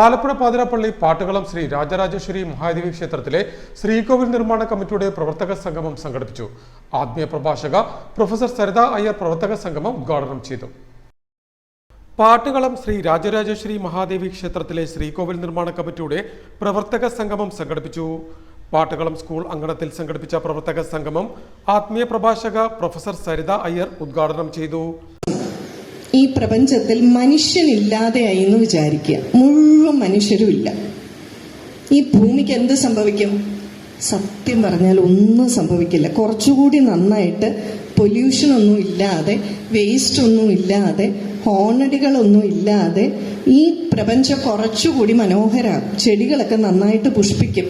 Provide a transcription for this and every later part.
ആലപ്പുഴ പാതിരാപ്പള്ളി പാട്ടുകളം ശ്രീ രാജരാജേശ്വരി മഹാദേവി ക്ഷേത്രത്തിലെ ശ്രീകോവിൽ നിർമ്മാണ കമ്മിറ്റിയുടെ പ്രവർത്തക സംഗമം സംഘടിപ്പിച്ചു. ആത്മീയ പ്രഭാഷക പ്രൊഫസർ സരിത അയ്യർ പ്രവർത്തക സംഗമം ഉദ്ഘാടനം ചെയ്തു. പാട്ടുകളം ശ്രീ രാജരാജേശ്വരി മഹാദേവി ക്ഷേത്രത്തിലെ ശ്രീകോവിൽ നിർമ്മാണ കമ്മിറ്റിയുടെ പ്രവർത്തക സംഗമം സംഘടിപ്പിച്ചു. പാട്ടുകളം സ്കൂൾ അങ്കണത്തിൽ സംഘടിപ്പിച്ച പ്രവർത്തക സംഗമം ആത്മീയ പ്രഭാഷക പ്രൊഫസർ സരിത അയ്യർ ഉദ്ഘാടനം ചെയ്തു. ഈ പ്രപഞ്ചത്തിൽ മനുഷ്യനില്ലാതെയായി എന്ന് വിചാരിക്കുക. മുഴുവൻ മനുഷ്യരും ഇല്ല ഈ ഭൂമിക്ക് എന്ത് സംഭവിക്കും? സത്യം പറഞ്ഞാൽ ഒന്നും സംഭവിക്കില്ല. കുറച്ചുകൂടി നന്നായിട്ട് പൊല്യൂഷൻ ഒന്നും ഇല്ലാതെ വേസ്റ്റ് ഒന്നും ഇല്ലാതെ ഹോണടികളൊന്നും ഇല്ലാതെ ഈ പ്രപഞ്ചം കുറച്ചുകൂടി മനോഹരമാകും ചെടികളൊക്കെ നന്നായിട്ട് പുഷ്പിക്കും.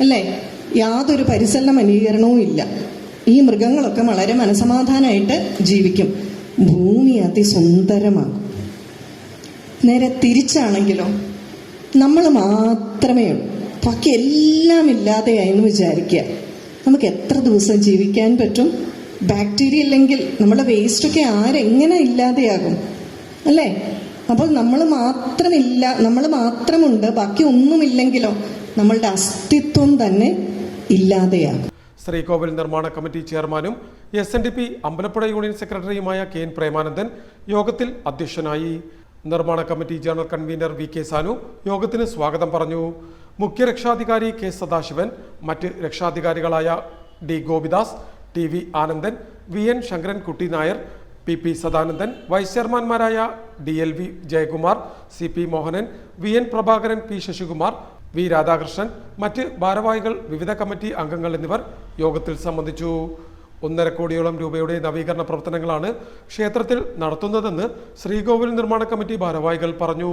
അല്ലേ? യാതൊരു പരിസര മലിനീകരണവും ഇല്ല. ഈ മൃഗങ്ങളൊക്കെ വളരെ മനസമാധാനമായിട്ട് ജീവിക്കും. ഭൂമി അതിസുന്ദരമാകും. നേരെ തിരിച്ചാണെങ്കിലോ നമ്മൾ മാത്രമേ ഉള്ളൂ. ബാക്കി എല്ലാം ഇല്ലാതെയായെന്ന് വിചാരിക്കുക. നമുക്ക് എത്ര ദിവസം ജീവിക്കാൻ പറ്റും? ബാക്ടീരിയ ഇല്ലെങ്കിൽ നമ്മുടെ വേസ്റ്റൊക്കെ ആരെങ്ങനെ ഇല്ലാതെയാകും? അല്ലേ? അപ്പോൾ നമ്മൾ മാത്രമില്ല നമ്മൾ മാത്രമുണ്ട്. ബാക്കി ഒന്നുമില്ലെങ്കിലോ നമ്മളുടെ അസ്തിത്വം തന്നെ ഇല്ലാതെയാകും. ശ്രീകോവിൽ നിർമ്മാണ കമ്മിറ്റി ചെയർമാനും S N D P Ambalappuzha union സെക്രട്ടറിയുമായ കെ എൻ പ്രേമാനന്ദൻ യോഗത്തിൽ അധ്യക്ഷനായി. നിർമ്മാണ committee general convener V K Sanu യോഗത്തിന് സ്വാഗതം പറഞ്ഞു. മുഖ്യ രക്ഷാധികാരി കെ സദാശിവൻ മറ്റ് രക്ഷാധികാരികളായ D Gopidas T V Anandan V N Sankarankutty Nair P P Sadanandan vice ചെയർമാൻമാരായ D L V Jayakumar C P Mohanan V N Prabhakaran P Sasikumar V Radhakrishnan മറ്റ് ഭാരവാഹികൾ വിവിധ committee അംഗങ്ങൾ എന്നിവർ യോഗത്തിൽ സംബന്ധിച്ചു. ഒന്നര കോടിയോളം രൂപയുടെ നവീകരണ പ്രവർത്തനങ്ങളാണ് ക്ഷേത്രത്തിൽ നടത്തുന്നതെന്ന് ശ്രീകോവിൽ നിർമ്മാണ കമ്മിറ്റി ഭാരവാഹികൾ പറഞ്ഞു.